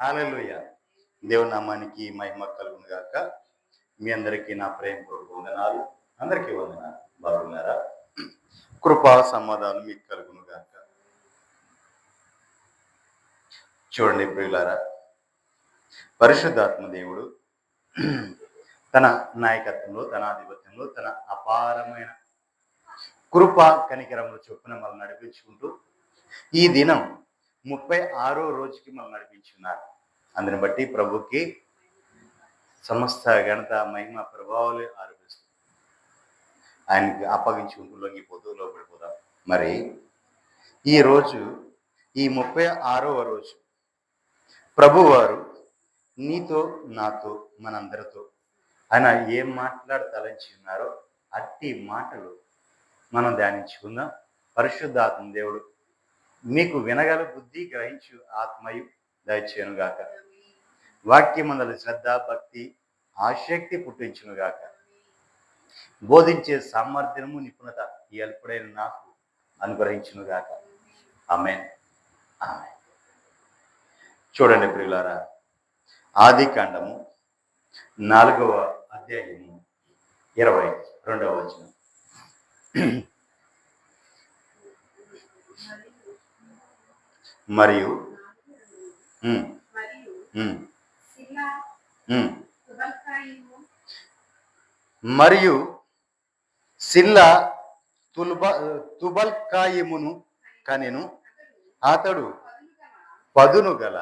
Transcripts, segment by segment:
Hallelujah. దేవుని నామానికి మహిమ కలుగును గాక. మీ అందరికీ నా ప్రేమ వందనాలు. అందరికీ వందనాలు. బాగున్నారా? కృపా సమాధానం మీకు కలుగును గాక. చూడండి ప్రియులారా పరిశుద్ధాత్మ దేవుడు తన నాయకత్వంలో తన ఆధిపత్యంలో తన అపారమైన కృప కనికరములు చొప్పున మనం నడిపించుకుంటూ ఈ దినం ముప్పై ఆరో రోజుకి మనం నడిపించున్నారు. అందుని బట్టి ప్రభుకి సమస్త ఘనత మహిమ ప్రభావాలు ఆరోపిస్తుంది ఆయనకి అప్పగించుకుంటూ లొంగిపోతూ లోపడిపోతాం మరి ఈ రోజు ఈ ముప్పై ఆరవ రోజు ప్రభువారు నీతో నాతో మనందరితో ఆయన ఏం మాట్లాడతలంచి ఉన్నారో అట్టి మాటలు మనం ధ్యానించుకుందాం. పరిశుద్ధాత్మ దేవుడు మీకు వినగల బుద్ధి గ్రహించు ఆత్మయు దయచేయనుగాక. వాక్యమందల శ్రద్ధ భక్తి ఆసక్తి పుట్టించునుగాక. బోధించే సామర్థ్యము నిపుణత ఈ అల్పుడైన నాకు అనుగ్రహించునుగాక. ఆమె ఆమె చూడండి ప్రియులారా ఆది కాండము నాలుగవ అధ్యాయము ఇరవై రెండవ వచనం. మరియు మరియు సిల్లా తుల్బ తుబల్కాయమును కనెను. అతడు పదును గల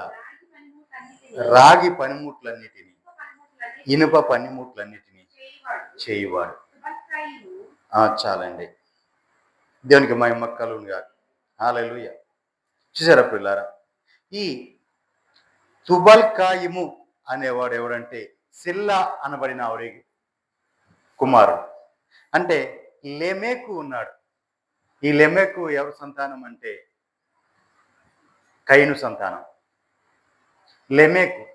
రాగి పనిముట్లన్నిటిని ఇనుప పనిముట్లన్నిటిని చేయవాడు. చాలండి. దేవునికి మహిమ కలుగును కాదు హాలెలూయ. చూసారా పిల్లారా ఈ తుబల్కాయము అనేవాడు ఎవడంటే సిల్లా అనబడిన ఆవిడ కుమారుడు. అంటే లెమేకు ఉన్నాడు. ఈ లెమెకు ఎవరి సంతానం అంటే కైను సంతానం. లెమెకు.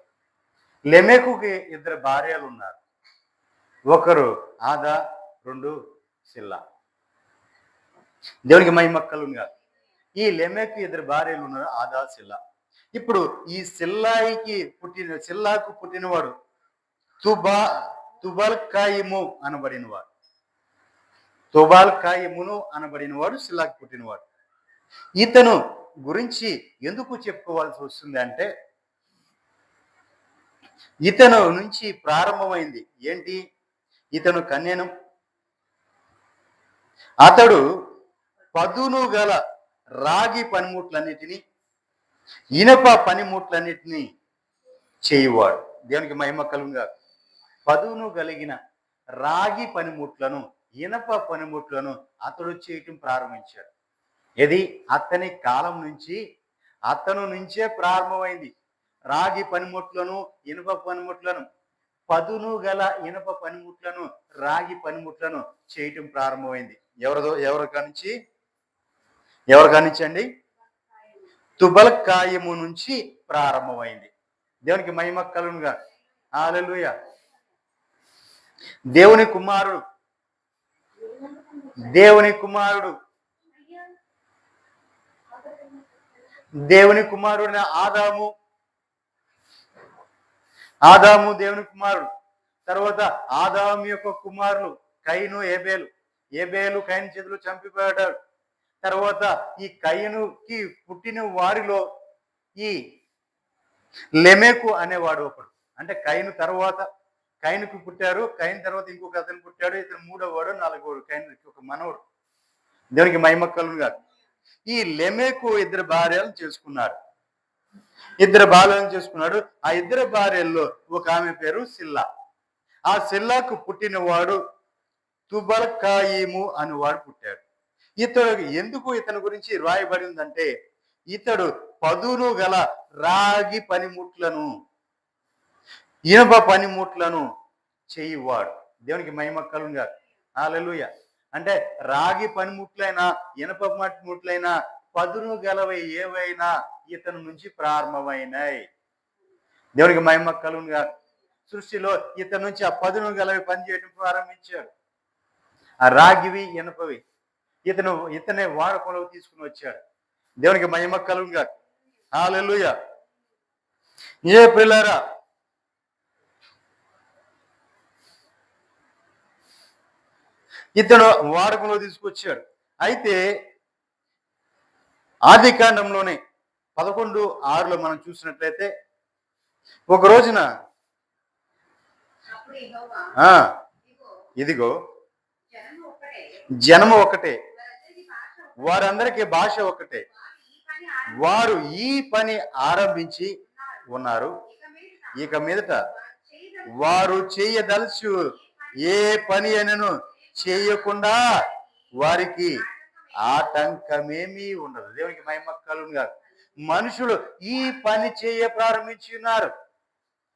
లెమెకుకి ఇద్దరు భార్యలు ఉన్నారు. ఒకరు ఆదా రెండు సిల్లా. దేవునికి మహిమక్కలుగా ఈ లెమెకు ఇద్దరు భార్యలు ఉన్నారు ఆదా సిల్లా. ఇప్పుడు ఈ సిల్లాయికి పుట్టిన సిల్లాకు పుట్టినవాడు తుబా తుబల్కాయిము అనబడినవాడు. తుబాల్కాయిమును అనబడినవాడు సిల్లాకు పుట్టినవాడు. ఇతను గురించి ఎందుకు చెప్పుకోవాల్సి వస్తుంది అంటే ఇతను నుంచి ప్రారంభమైంది ఏంటి? ఇతను కన్యను. అతడు పదును గల రాగి పనిముట్లన్నిటినీ ఇనప పనిముట్లన్నిటినీ చేయువాడు. దేవునికి మహిమ కలుగుగా పదును కలిగిన రాగి పనిముట్లను ఇనప పనిముట్లను అతడు చేయటం ప్రారంభించాడు. ఇది అతని కాలం నుంచి అతను నుంచే ప్రారంభమైంది. రాగి పనిముట్లను ఇనుప పనిముట్లను పదును గల ఇనుప పనిముట్లను రాగి పనిముట్లను చేయటం ప్రారంభమైంది. ఎవరిదో ఎవరి నుంచి? ఎవరి కానించండి? తుబలకాయము నుంచి ప్రారంభమైంది. దేవునికి మహిమ కలుగునుగా. హాలెలూయ దేవుని కుమారుడు. దేవుని కుమారుడు. దేవుని కుమారుడైన ఆదాము. ఆదాము దేవుని కుమారుడు. తర్వాత ఆదాము యొక్క కుమారులు కైను ఏబేలు. ఏబేలు కైన చేతులు చంపిపోయాడు తర్వాత ఈ కయ్యనుకి పుట్టిన వారిలో ఈ లెమెకు అనేవాడు ఒకడు. అంటే కైను తర్వాత కైనుకు పుట్టారు కైన్ తర్వాత ఇంకొక అతను పుట్టాడు ఇతను మూడో వాడు నాలుగోడు కైనుకి ఒక మనవడు. దేవునికి మహిమక్కలు కాదు ఈ లెమెకు ఇద్దరు భార్యలను చేసుకున్నాడు ఇద్దరు భార్యలను చేసుకున్నాడు. ఆ ఇద్దరు భార్యల్లో ఒక ఆమె పేరు సిల్లా. ఆ సిల్లాకు పుట్టినవాడు తుబల్కాయిము అనేవాడు పుట్టాడు. ఇతడు ఎందుకు ఇతని గురించి రాయబడిందంటే ఇతడు పదును గల రాగి పనిముట్లను ఇనప పనిముట్లను చేయువాడు. దేవునికి మహిమ కలుగా హాలెలూయ అంటే రాగి పనిముట్లైనా ఇనప పనిముట్లైనా పదును గలవై ఏవైనా ఇతని నుంచి ప్రారంభమైనాయి. దేవునికి మహిమ కలుగా సృష్టిలో ఇతని నుంచి ఆ పదును గలవి పనిచేయడం ప్రారంభించాడు. ఆ రాగివి ఇనపవి ఇతను ఇతనే వాడకంలోకి తీసుకుని వచ్చాడు. దేవునికి మహిమ కలుగా హాలెలుయ ఏ పిల్లరా ఇతను వాడకంలో తీసుకొచ్చాడు. అయితే ఆది కాండంలోనే పదకొండు ఆరులో మనం చూసినట్లయితే ఒక రోజున ఇదిగో, జనము ఒకటే వారందరికీ భాష ఒకటే. వారు ఈ పని ఆరంభించి ఉన్నారు. ఇక మీదట వారు చేయదలచు చేయదలుచు ఏ పని అయినను చేయకుండా వారికి ఆటంకమేమీ ఉండదు. దేవునికి మహిమ గారు మనుషులు ఈ పని చేయ ప్రారంభించి ఉన్నారు.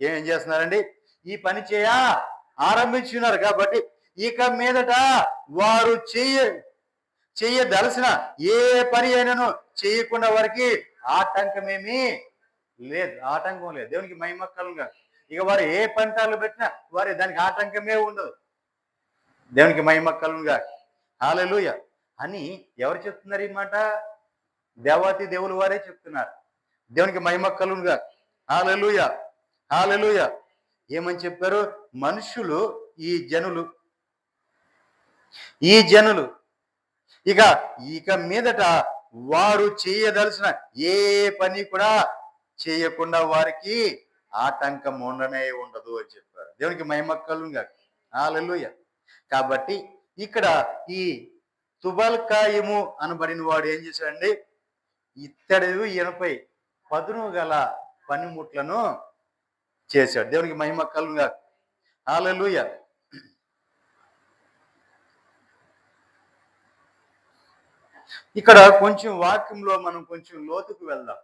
ఏం చేస్తున్నారండి? ఈ పని చేయ ఆరంభించి ఉన్నారు కాబట్టి ఇక మీదట వారు చేయ చేయదలసిన ఏ పని అయినను చేయకుండా వారికి ఆటంకమేమీ లేదు. ఆటంకం లేదు. దేవునికి మహిమ ఇక వారు ఏ పంటాలు పెట్టినా వారి దానికి ఆటంకమే ఉండదు. దేవునికి మహిమ హాలలుయ అని ఎవరు చెప్తున్నారు ఈ మాట? దేవాతి దేవులు వారే చెప్తున్నారు. దేవునికి మహిమ హాలలుయ హాలలుయ ఏమని చెప్పారు? మనుషులు ఈ జనులు. ఈ జనులు ఇక ఇక మీదట వారు చేయదలసిన ఏ పని కూడా చేయకుండా వారికి ఆటంకం ఉండనే ఉండదు అని చెప్పారు. దేవునికి మహిమ ఆలెలుయ కాబట్టి ఇక్కడ ఈ తుబల్కాయము అనబడిన వాడు ఏం చేశాడండి? ఇత్తడి ఇనపై పదును గల పనిముట్లను చేశాడు. దేవునికి మహిమ కలుగుగా హాలెలూయ ఇక్కడ కొంచెం వాక్యంలో మనం కొంచెం లోతుకు వెళ్దాం.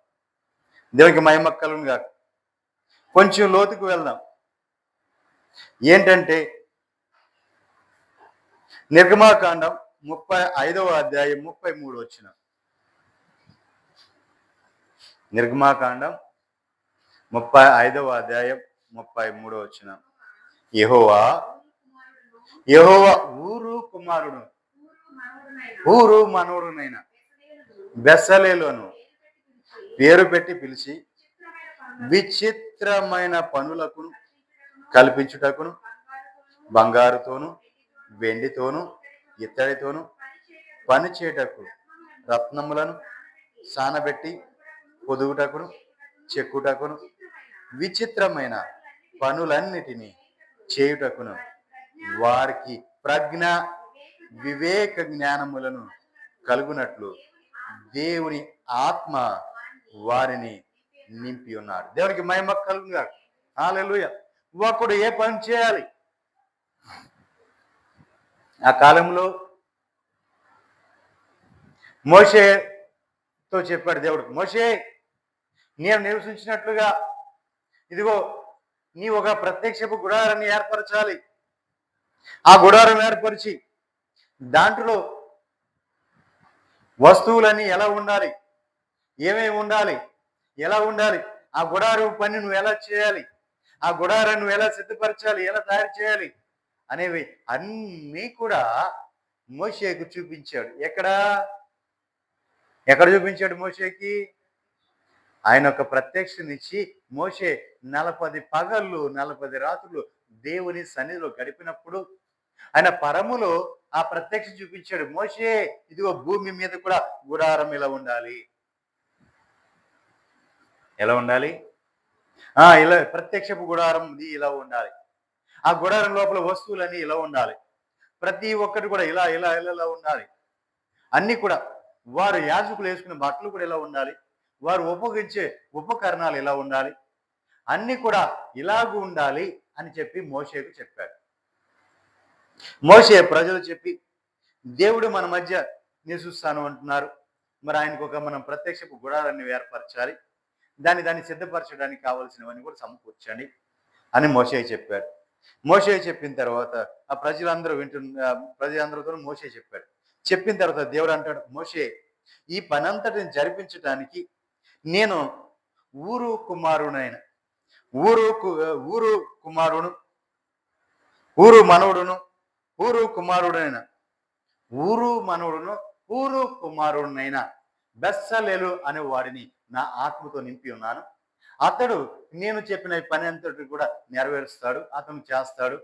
దేవునికి మహిమ కాక కొంచెం లోతుకు వెళ్దాం. ఏంటంటే నిర్గమాకాండం ముప్పై ఐదవ అధ్యాయం ముప్పై మూడు వచ్చిన. నిర్గమాకాండం ముప్పై ఐదవ అధ్యాయం ముప్పై మూడో వచ్చిన. యహోవా యహోవా ఊరు కుమారుడు. ఊరు ఊరు బెస్సలేలోను పేరు పెట్టి పిలిచి, విచిత్రమైన పనులకు కల్పించుటకును బంగారుతోను, వెండితోను, ఇత్తడితోను పని చేయుటకు రత్నములను రత్నములను సానబెట్టి పొదుగుటకును చెక్కుటకును విచిత్రమైన పనులన్నిటినీ చేయుటకును వారికి ప్రజ్ఞ వివేక జ్ఞానములను కలుగునట్లు దేవుని ఆత్మ వారిని నింపి ఉన్నాడు దేవునికి మహిమ కలుగుగా హాలెలూయ ఒకడు ఏ పని చేయాలి? ఆ కాలంలో మోషేతో చెప్పాడు దేవుడు మోషే నేను నివసించినట్లుగా ఇదిగో నీ ఒక ప్రత్యక్షపు గుడారాన్ని ఏర్పరచాలి. ఆ గుడారం ఏర్పరిచి దాంట్లో వస్తువులన్నీ ఎలా ఉండాలి? ఏమేమి ఉండాలి? ఎలా ఉండాలి? ఆ గుడారు పని నువ్వు ఎలా చేయాలి? ఆ గుడారాన్ని నువ్వు ఎలా సిద్ధపరచాలి? ఎలా తయారు చేయాలి? అనేవి అన్నీ కూడా మోషేకు చూపించాడు. ఎక్కడ? ఎక్కడ చూపించాడు మోషేకి? ఆయన ఒక ప్రత్యక్షనిచ్చి మోషే నలపది పగళ్ళు నలపది రాత్రులు దేవుని సన్నిధిలో గడిపినప్పుడు ఆయన పరములో ఆ ప్రత్యక్ష చూపించాడు. మోషే ఇదిగో భూమి మీద కూడా గుడారం ఇలా ఉండాలి. ఎలా ఉండాలి? ఆ ఇలా ప్రత్యక్షపు గుడారం ఇది ఇలా ఉండాలి. ఆ గుడారం లోపల వస్తువులన్నీ ఇలా ఉండాలి. ప్రతి ఒక్కటి కూడా ఇలా ఇలా ఇలా ఇలా ఉండాలి. అన్ని కూడా వారు యాజకులు వేసుకునే బట్టలు కూడా ఇలా ఉండాలి. వారు ఉపయోగించే ఉపకరణాలు ఇలా ఉండాలి. అన్ని కూడా ఇలాగూ ఉండాలి అని చెప్పి మోషేకు చెప్పాడు. మోసే ప్రజలు చెప్పి దేవుడు మన మధ్య నివసిస్తాను అంటున్నారు. మరి ఆయనకు ఒక మనం ప్రత్యక్షపు గుడారాన్ని ఏర్పరచాలి. దాన్ని దాన్ని సిద్ధపరచడానికి కావలసినవన్నీ కూడా సమకూర్చండి అని మోసే చెప్పాడు. మోసే చెప్పిన తర్వాత ఆ ప్రజలందరూ వింటున్న ప్రజలందరితో మోసే చెప్పాడు. చెప్పిన తర్వాత దేవుడు అంటాడు మోషే ఈ పనంతటిని జరిపించడానికి నేను ఊరు కుమారునైన ఊరు ఊరు కుమారుడు ఊరు మనవుడును ఊరు కుమారుడైన. ఊరు మనవుడును ఊరు కుమారుడునైన బెస్సలేలు అనే వాడిని నా ఆత్మతో నింపి ఉన్నాను. అతడు నేను చెప్పిన పని అంతటి కూడా నెరవేరుస్తాడు అతను చేస్తాడు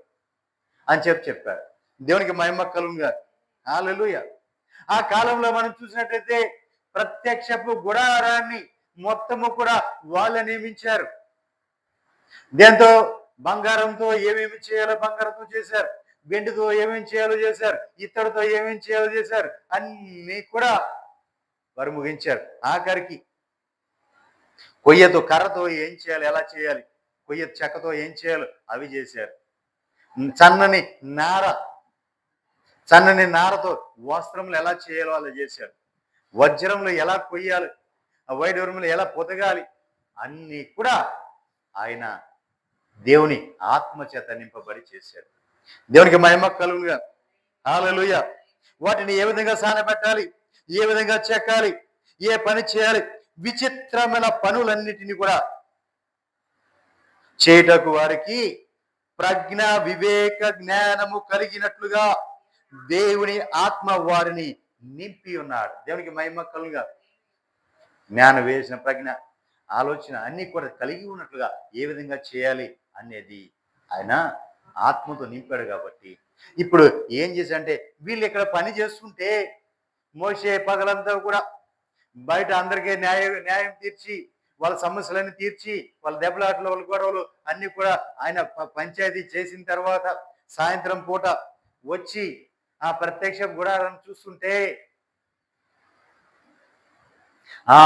అని చెప్పి చెప్పాడు. దేవునికి మహిమ కలుగుగా హల్లెలూయా. ఆ కాలంలో మనం చూసినట్లయితే ప్రత్యక్షపు గుడారాన్ని మొత్తము కూడా వాళ్ళు నియమించారు. దాంతో? బంగారంతో. ఏమేమి చేయాలో బంగారంతో చేశారు. వెండితో ఏమేమి చేయాలో చేశారు ఇత్తడితో ఏమేమి చేయాలో చేశారు అన్నీ కూడా వారు ముగించారు. ఆఖరికి కొయ్యతో కర్రతో ఏం చేయాలి ఎలా చేయాలి కొయ్య చెక్కతో ఏం చేయాలో అవి చేశారు. సన్నని నార సన్నని నారతో వస్త్రములు ఎలా చేయాలో అలా చేశారు. వజ్రంలో ఎలా కొయ్యాలి ఆ వైడూరములు ఎలా పొదగాలి అన్నీ కూడా ఆయన దేవుని ఆత్మ చేత నింపబడి చేశారు. దేవునికి మహిమ కలుగుగా హాలలుయ వాటిని ఏ విధంగా సానబెట్టాలి? ఏ విధంగా చెక్కాలి? ఏ పని చేయాలి? విచిత్రమైన పనులన్నిటిని కూడా చేయుటకు వారికి ప్రజ్ఞ వివేక జ్ఞానము కలిగినట్లుగా దేవుని ఆత్మ వారిని నింపి ఉన్నాడు. దేవునికి మహిమ కలుగా జ్ఞానం వేసిన ప్రజ్ఞ ఆలోచన అన్ని కూడా కలిగి ఉన్నట్లుగా ఏ విధంగా చేయాలి అనేది ఆయన ఆత్మతో నింపాడు కాబట్టి. ఇప్పుడు ఏం చేశాడంటే వీళ్ళు ఇక్కడ పని చేస్తుంటే మోసే పగలంతా కూడా బయట అందరికీ న్యాయ న్యాయం తీర్చి వాళ్ళ సమస్యలన్నీ తీర్చి వాళ్ళ దెబ్బలాటలు వాళ్ళ గొడవలు అన్ని కూడా ఆయన ప- పంచాయతీ చేసిన తర్వాత సాయంత్రం పూట వచ్చి ఆ ప్రత్యక్ష గుడారాన్ని చూస్తుంటే ఆ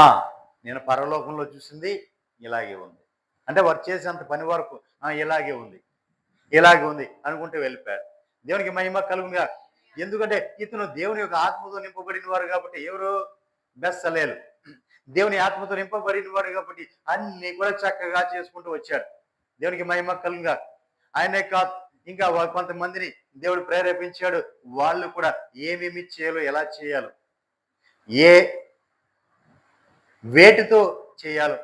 నేను పరలోకంలో చూసింది ఇలాగే ఉంది. అంటే వారు చేసేంత పని వరకు ఇలాగే ఉంది. ఇలాగే ఉంది అనుకుంటే వెళ్ళిపోయాడు దేవునికి మహిమ కలుగుగా ఎందుకంటే ఇతను దేవుని యొక్క ఆత్మతో నింపబడిన వారు కాబట్టి ఎవరు బెస్సలేలు దేవుని ఆత్మతో నింపబడిన వాడు కాబట్టి అన్ని కూడా చక్కగా చేసుకుంటూ వచ్చాడు దేవునికి మహిమ కలుగుగా ఆయనే కాదు ఇంకా కొంతమందిని దేవుడు ప్రేరేపించాడు. వాళ్ళు కూడా ఏమేమి చేయాలో ఎలా చేయాలో ఏ వేటితో చేయాలో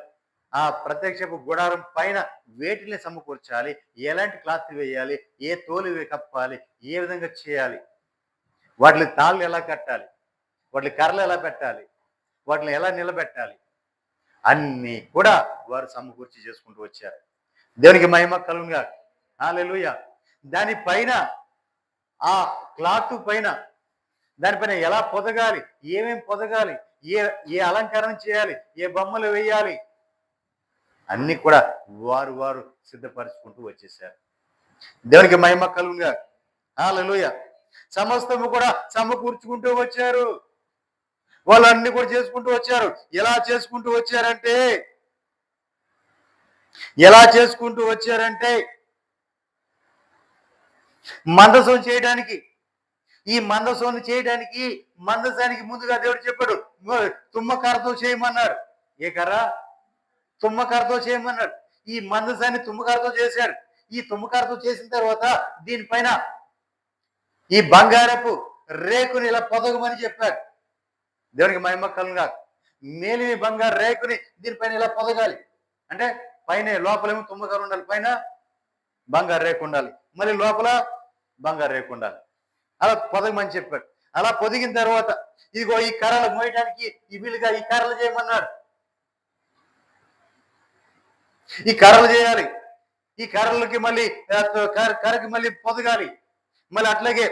ఆ ప్రత్యక్షపు గుడారం పైన వేటిని సమకూర్చాలి? ఎలాంటి క్లాత్ వేయాలి? ఏ తోలు కప్పాలి ఏ విధంగా చేయాలి? వాటిని తాళ్ళు ఎలా కట్టాలి? వాటి కర్రలు ఎలా పెట్టాలి? వాటిని ఎలా నిలబెట్టాలి? అన్నీ కూడా వారు సమకూర్చి చేసుకుంటూ వచ్చారు. దేవునికి మహిమ కలుగుగా హాలెలుయ దానిపైన ఆ క్లాత్ పైన దానిపైన ఎలా పొదగాలి? ఏమేమి పొదగాలి? ఏ ఏ అలంకరణ చేయాలి? ఏ బొమ్మలు వేయాలి? అన్ని కూడా వారు వారు సిద్ధపరచుకుంటూ వచ్చేసారు. దేవునికి మహిమ కలుగుగా హాలలోయ సమస్తము కూడా సమకూర్చుకుంటూ వచ్చారు. వాళ్ళు అన్ని కూడా చేసుకుంటూ వచ్చారు. ఎలా చేసుకుంటూ వచ్చారంటే ఎలా చేసుకుంటూ వచ్చారంటే మందసం చేయడానికి ఈ మందసం చేయడానికి మందసానికి ముందుగా దేవుడు చెప్పాడు "మ- తుమ్మకర్రతో చేయమన్నాడు ఏ కర్ర? తుమ్మకారతో చేయమన్నాడు. ఈ మందసాన్ని తుమ్మకారతో చేశాడు. ఈ తుమ్మకారతో చేసిన తర్వాత దీనిపైన ఈ బంగారపు రేకుని ఇలా పొదగమని చెప్పాడు. దేవునికి మహిమ కలుగా మేలిమి బంగారు రేకుని దీనిపైన ఇలా పొదగాలి. అంటే పైన లోపలేమో తుమ్మకారు ఉండాలి. పైన బంగారు రేకు ఉండాలి. మళ్ళీ లోపల బంగారు రేకు ఉండాలి. అలా పొదగమని చెప్పాడు. అలా పొదిగిన తర్వాత ఇదిగో ఈ కర్రలు మోయడానికి ఈ వీలుగా ఈ కర్రలు చేయమన్నాడు. ఈ కర్రలు చేయాలి. ఈ కర్రలకి మళ్ళీ కర్రకి మళ్ళీ పొదగాలి. మళ్ళీ అట్లాగే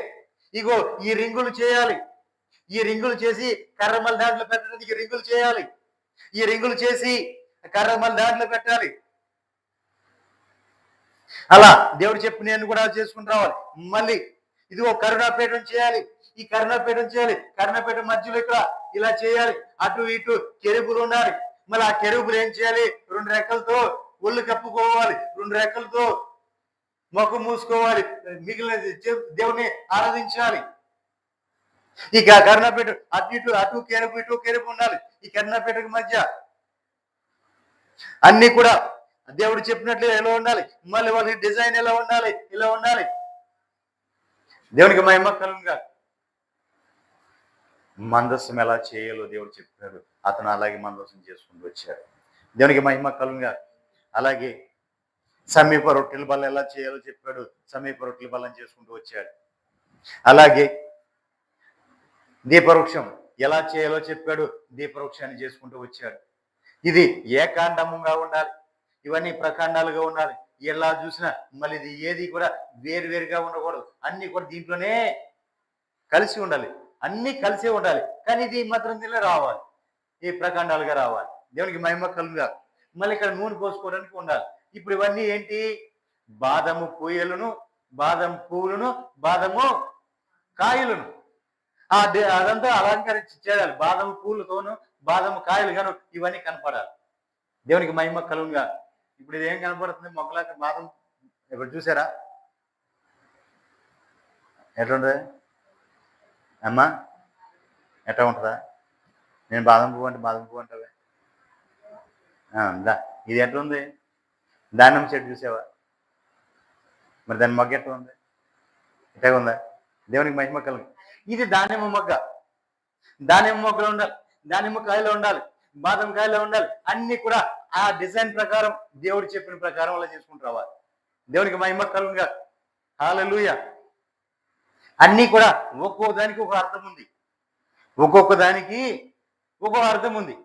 ఇగో ఈ రింగులు చేయాలి. ఈ రింగులు చేసి కర్ర మళ్ళీ దాంట్లో పెట్టడానికి రింగులు చేయాలి. ఈ రింగులు చేసి కర్ర మళ్ళీ దాంట్లో పెట్టాలి. అలా దేవుడు చెప్పి నేను కూడా చేసుకుని రావాలి. మళ్ళీ ఇదిగో కరుణాపీఠం చేయాలి. ఈ కరుణాపీఠం చేయాలి. కరుణాపీఠం మధ్యలో ఇక్కడ ఇలా చేయాలి. అటు ఇటు కెరుపులు ఉండాలి. మళ్ళీ ఆ కెరుపులు ఏం చేయాలి? రెండు రెక్కలతో ఒళ్ళు కప్పుకోవాలి రెండు రెక్కలతో మొక్క మూసుకోవాలి మిగిలిన దేవుని ఆరాధించాలి. ఈ కర్ణపేట అటు ఇటు అటు కేరపు ఇటు కేరపు ఉండాలి. ఈ కర్ణపేటకు మధ్య అన్ని కూడా దేవుడు చెప్పినట్లు ఎలా ఉండాలి? మళ్ళీ వాళ్ళకి డిజైన్ ఎలా ఉండాలి? ఇలా ఉండాలి? దేవునికి మహిమ కలుగుగా మందస్సం ఎలా చేయాలో దేవుడు చెప్పారు. అతను అలాగే మందస్సం చేసుకుంటూ వచ్చాడు. దేవునికి మహిమ కలుగుగా అలాగే సమీప రొట్టెల బల్ల ఎలా చేయాలో చెప్పాడు. సమీప రొట్టెల బల్లం చేసుకుంటూ వచ్చాడు. అలాగే దీపవృక్షం ఎలా చేయాలో చెప్పాడు. దీపవృక్షాన్ని చేసుకుంటూ వచ్చాడు. ఇది ఏకాండముగా ఉండాలి. ఇవన్నీ ప్రకాండాలుగా ఉండాలి. ఎలా చూసినా మళ్ళీ ఇది ఏది కూడా వేరు వేరుగా ఉండకూడదు. అన్నీ కూడా దీంట్లోనే కలిసి ఉండాలి. అన్నీ కలిసే ఉండాలి. కానీ ఇది మాత్రం దీనిలో రావాలి ఈ ప్రకాండాలుగా రావాలి. దేవునికి మహిమ కలుగా మళ్ళీ ఇక్కడ నూనె పోసుకోవడానికి ఉండాలి. ఇప్పుడు ఇవన్నీ ఏంటి? బాదము పూయలను బాదం పువ్వులను బాదము కాయలను. ఆ అదంతా అలంకరించి చేయాలి. బాదం పూలతోను బాదం కాయలు గాను ఇవన్నీ కనపడాలి. దేవునికి మహిమ కలుగా ఇప్పుడు ఇది ఏం కనపడుతుంది? మొక్కలాగా బాదం ఇప్పుడు చూసారా? ఎట్లుంటుంది? అమ్మా ఎట్లా ఉంటుందా? నేను బాదం పువ్వు అంటే బాదం పువ్వు అంటే ఇది ఎట్లా ఉంది దానిమ్మ చెట్టు చూసావా? మరి దాని మొగ్గ ఎట్లా ఉంది ఎట్లా ఉందా? దేవునికి మహిమ మొక్కలు ఇది దానిమ్మ మొగ్గ. దానిమ్మ మొగ్గలో ఉండాలి. దానిమ్మ కాయలో ఉండాలి. బాదం కాయలో ఉండాలి. అన్ని కూడా ఆ డిజైన్ ప్రకారం దేవుడు చెప్పిన ప్రకారం అలా చేసుకుంటూ రావాలి. దేవునికి మహిమ కలుగుగా హాలూయ అన్నీ కూడా ఒక్కో దానికి ఒక అర్థం ఉంది. ఒక్కొక్క దానికి ఒక్కో అర్థం ఉంది.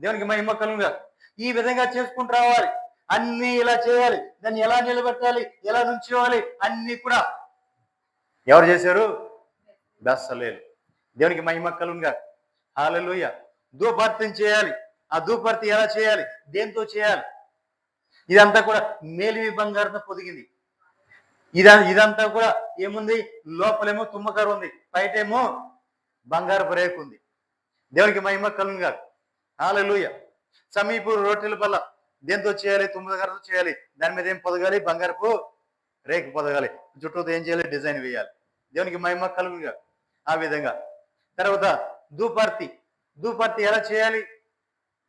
దేవునికి మహిమ కలుగుగా ఈ విధంగా చేసుకుంటూ రావాలి. అన్ని ఇలా చేయాలి. దాన్ని ఎలా నిలబెట్టాలి? ఎలా నుంచోవాలి? అన్ని కూడా ఎవరు చేశారు? బెస్సలేలు. దేవునికి మహిమ కలుగుగా హాలలోయ. ధూపార్తిని చేయాలి. ఆ ధూపార్తి ఎలా చేయాలి? దేంతో చేయాలి? ఇదంతా కూడా మేలివి బంగారంతో పొదిగింది. ఇదా ఇదంతా కూడా ఏముంది? లోపలేమో తుమ్మకారు ఉంది. బయటేమో బంగారపు రేకు ఉంది. దేవునికి మహిమ కలుగుగా హాలూయ సమీపు రొట్టెల పల్ల దేంతో చేయాలి తుమ్మకారుతో చేయాలి దాని మీద ఏం పొదగాలి బంగారపు రేకు పొదగాలి. చుట్టూతో ఏం చేయాలి డిజైన్ వేయాలి. దేవునికి మహిమ కలుగుగా ఆ విధంగా. తర్వాత దూపార్తి దూపార్తి ఎలా చేయాలి?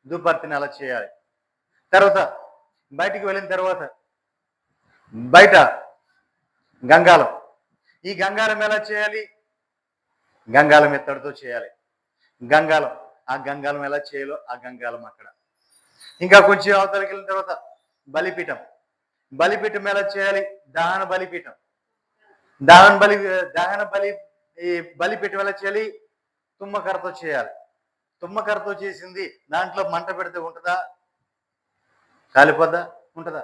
దూపార్తిని ఎలా చేయాలి. తర్వాత బయటికి వెళ్ళిన తర్వాత బయట గంగాలం ఈ గంగాలం ఎలా చేయాలి? గంగాలం ఎత్తడితో చేయాలి. గంగాలం ఆ గంగాలం ఎలా చేయాలో ఆ గంగాలం అక్కడ. ఇంకా కొంచెం అవతలకి వెళ్ళిన తర్వాత బలిపీఠం. బలిపీఠం ఎలా చేయాలి? దహన బలిపీఠం. దహన బలి దహన బలి ఈ బలిపీఠం ఎలా చేయాలి? తుమ్మకరతో చేయాలి. తుమ్మకరతో చేసింది దాంట్లో మంట పెడితే ఉంటుందా? కాలిపోద్దా? ఉంటుందా?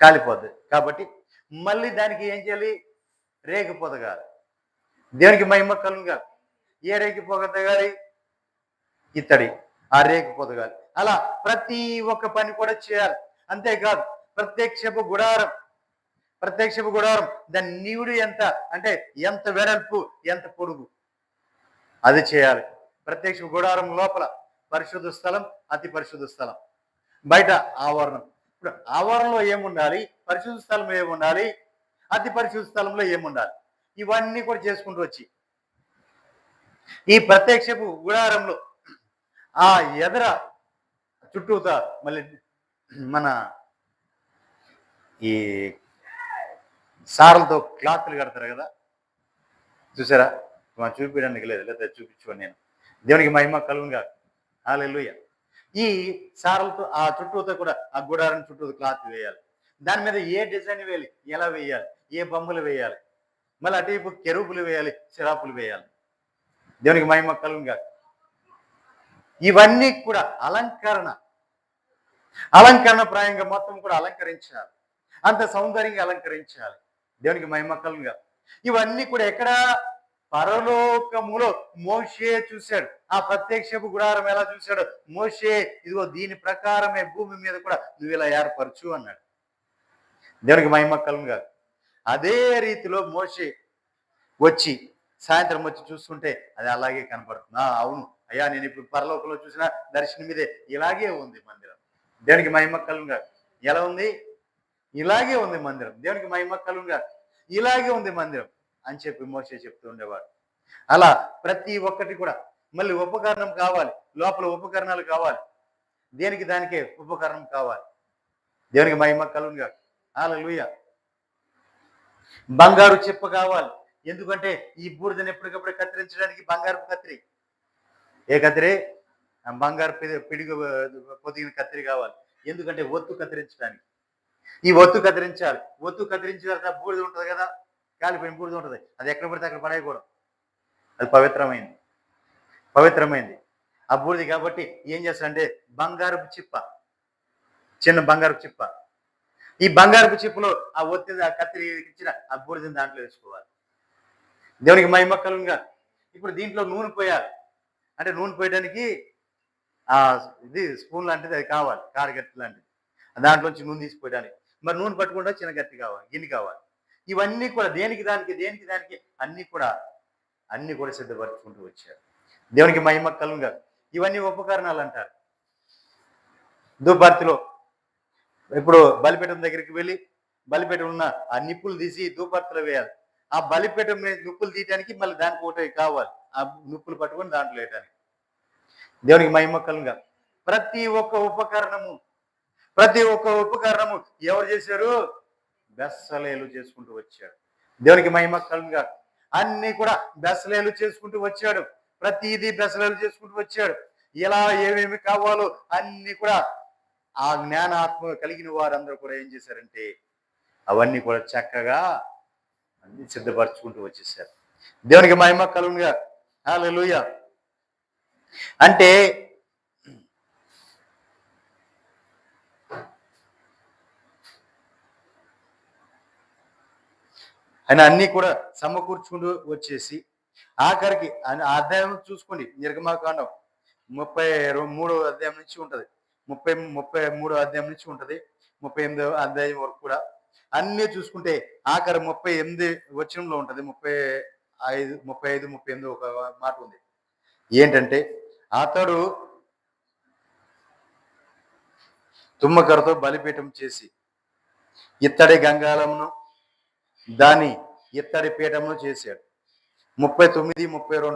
కాలిపోద్ది. కాబట్టి మళ్ళీ దానికి ఏం చేయాలి? రేగిపోతగాలి దేవునికి మహిమ కలుగా ఏ రేగి పొగదగాలి ఇత్తడి ఆ రేకు పొదగాలి. అలా ప్రతి ఒక్క పని కూడా చేయాలి. అంతేకాదు ప్రత్యక్షపు గుడారం ప్రత్యక్షపు గుడారం దాని నీవుడు ఎంత? అంటే ఎంత వెడల్పు ఎంత పొడుగు? అది చేయాలి. ప్రత్యక్ష గుడారం లోపల పరిశుద్ధ స్థలం అతి పరిశుద్ధ స్థలం. బయట ఆవరణం. ఇప్పుడు ఆవరణలో ఏముండాలి? పరిశుద్ధ స్థలం ఏముండాలి? అతి పరిశుద్ధ స్థలంలో ఏముండాలి? ఇవన్నీ కూడా చేసుకుంటూ వచ్చి ఈ ప్రత్యక్షపు గుడారంలో ఆ ఎదర చుట్టూతా మళ్ళీ మన ఈ సారలతో క్లాత్లు కడతారు కదా? చూసారా? మనం చూపించడానికి లేదు లేదా చూపించుకోండి నేను. దేవునికి మహిమ కలుగుగా హాలెలుయ ఈ సారలతో ఆ చుట్టూతో కూడా ఆ గుడారం చుట్టూ క్లాత్ వేయాలి. దాని మీద ఏ డిజైన్ వేయాలి? ఎలా వేయాలి? ఏ బొమ్మలు వేయాలి? మళ్ళీ అటువైపు కెరూపులు వేయాలి సిరాపులు వేయాలి. దేవునికి మహిమ కలుగుగా ఇవన్నీ కూడా అలంకరణ. అలంకరణ ప్రాయంగా మొత్తం కూడా అలంకరించాలి. అంత సౌందర్యంగా అలంకరించాలి. దేవునికి మహిమ ఇవన్నీ కూడా ఎక్కడ? పరలోకములో మోషే చూశాడు. ఆ ప్రత్యక్షపు గుడారం ఎలా చూశాడు? మోషే ఇదిగో దీని ప్రకారమే భూమి మీద కూడా నువ్వు ఇలా ఏర్పరచు అన్నాడు. దేవునికి మహిమ అదే రీతిలో మోషే వచ్చి సాయంత్రం వచ్చి చూస్తుంటే అది అలాగే కనపడుతుంది. అవును. అయ్యా నేను ఇప్పుడు పరలోకంలో చూసిన దర్శనం మీదే ఇలాగే ఉంది మందిరం. దేవునికి మహిమ కలుగుగా ఎలా ఉంది? ఇలాగే ఉంది మందిరం. దేవునికి మహిమ కలుగుగా ఇలాగే ఉంది మందిరం అని చెప్పి మోసే చెప్తూ ఉండేవాడు. అలా ప్రతి ఒక్కటి కూడా మళ్ళీ ఉపకరణం కావాలి. లోపల ఉపకరణాలు కావాలి. దేనికి దానికే ఉపకరణం కావాలి? దేవునికి మహిమ కలుగుగా లూయ బంగారు చెప్ప కావాలి. ఎందుకంటే ఈ బూడిదని ఎప్పటికప్పుడు కత్తిరించడానికి బంగారు కత్తిరి ఏ కత్తిరి? ఆ బంగారు పిడి- పొదిగిన కత్తిరి కావాలి. ఎందుకంటే ఒత్తు కత్తిరించడానికి. ఈ ఒత్తు కత్తిరించాలి. ఒత్తు కత్తిరించిన తర్వాత బూడిద ఉంటుంది కదా? కాలిపోయిన బూడిద ఉంటుంది. అది ఎక్కడ పడితే అక్కడ పడేయకూడదు. అది పవిత్రమైంది. పవిత్రమైంది. ఆ బూడిది కాబట్టి ఏం చేస్తారంటే బంగారపు చిప్ప. చిన్న బంగారపు చిప్ప. ఈ బంగారపు చిప్పలో ఆ ఒత్తి ఆ కత్తిరి ఇచ్చిన ఆ బూడిదని దాంట్లో వేసుకోవాలి. దేవునికి మై మొక్కలుగా ఇప్పుడు దీంట్లో నూనె పోయాలి. అంటే నూనె పోయడానికి ఆ ఇది స్పూన్ లాంటిది అది కావాలి కారగట్టి లాంటిది. దాంట్లోంచి నూనె తీసిపోయడానికి. మరి నూనె పట్టుకుంటే చిన్న గట్టి కావాలి గిన్నె కావాలి. ఇవన్నీ కూడా దేనికి దానికి దేనికి దానికి అన్ని కూడా అన్నీ కూడా సిద్ధపరచుకుంటూ వచ్చారు. దేవునికి మహిమ కలుగా ఇవన్నీ ఉపకరణాలు అంటారు. దుబార్తిలో ఇప్పుడు బలిపీఠం దగ్గరికి వెళ్ళి బలిపీఠం ఉన్న ఆ నిప్పులు తీసి ధూపర్తలో వేయాలి. ఆ బలిపీఠం మీద నిప్పులు తీయడానికి మళ్ళీ దానికి ఒకటి కావాలి. ఆ నిప్పులు పట్టుకొని దాంట్లో వేయటానికి. దేవునికి మహిమ ప్రతి ఒక్క ఉపకరణము ప్రతి ఒక్క ఉపకరణము ఎవరు చేశారు? బెస్సలేలు చేసుకుంటూ వచ్చాడు. దేవునికి మహిమ కలుగా అన్ని కూడా బెస్సలేలు చేసుకుంటూ వచ్చాడు. ప్రతిదీ బెసలేలు చేసుకుంటూ వచ్చాడు. ఇలా ఏమేమి కావాలో అన్ని కూడా ఆ జ్ఞానాత్మ కలిగిన వారందరూ కూడా ఏం చేశారంటే అవన్నీ కూడా చక్కగా అన్ని సిద్ధపరచుకుంటూ వచ్చేసారు. దేవునికి మహిమ కలుగుగా. హాలూయ అంటే ఆయన అన్ని కూడా సమకూర్చుకుంటూ వచ్చేసి ఆఖరికి అధ్యాయం చూసుకోండి నిర్గమాకాండం ముప్పై రో- మూడో అధ్యాయం నుంచి ఉంటుంది. ముప్పై ముప్పై మూడో అధ్యాయం నుంచి ఉంటుంది. ముప్పై ఎనిమిదో అధ్యాయం వరకు కూడా అన్నీ చూసుకుంటే ఆఖరి ముప్పై ఎనిమిది వచనంలో ఉంటుంది. ముప్పై ఐదు ముప్పై ఐదు ముప్పై ఎనిమిది ఒక మాట ఉంది. ఏంటంటే అతడు తుమ్మకరతో బలిపీఠం చేసి ఇత్తడి గంగాళమును దాని ఇత్తడి పీఠమును చేశాడు. ముప్పై తొమ్మిది ముప్పై రెండు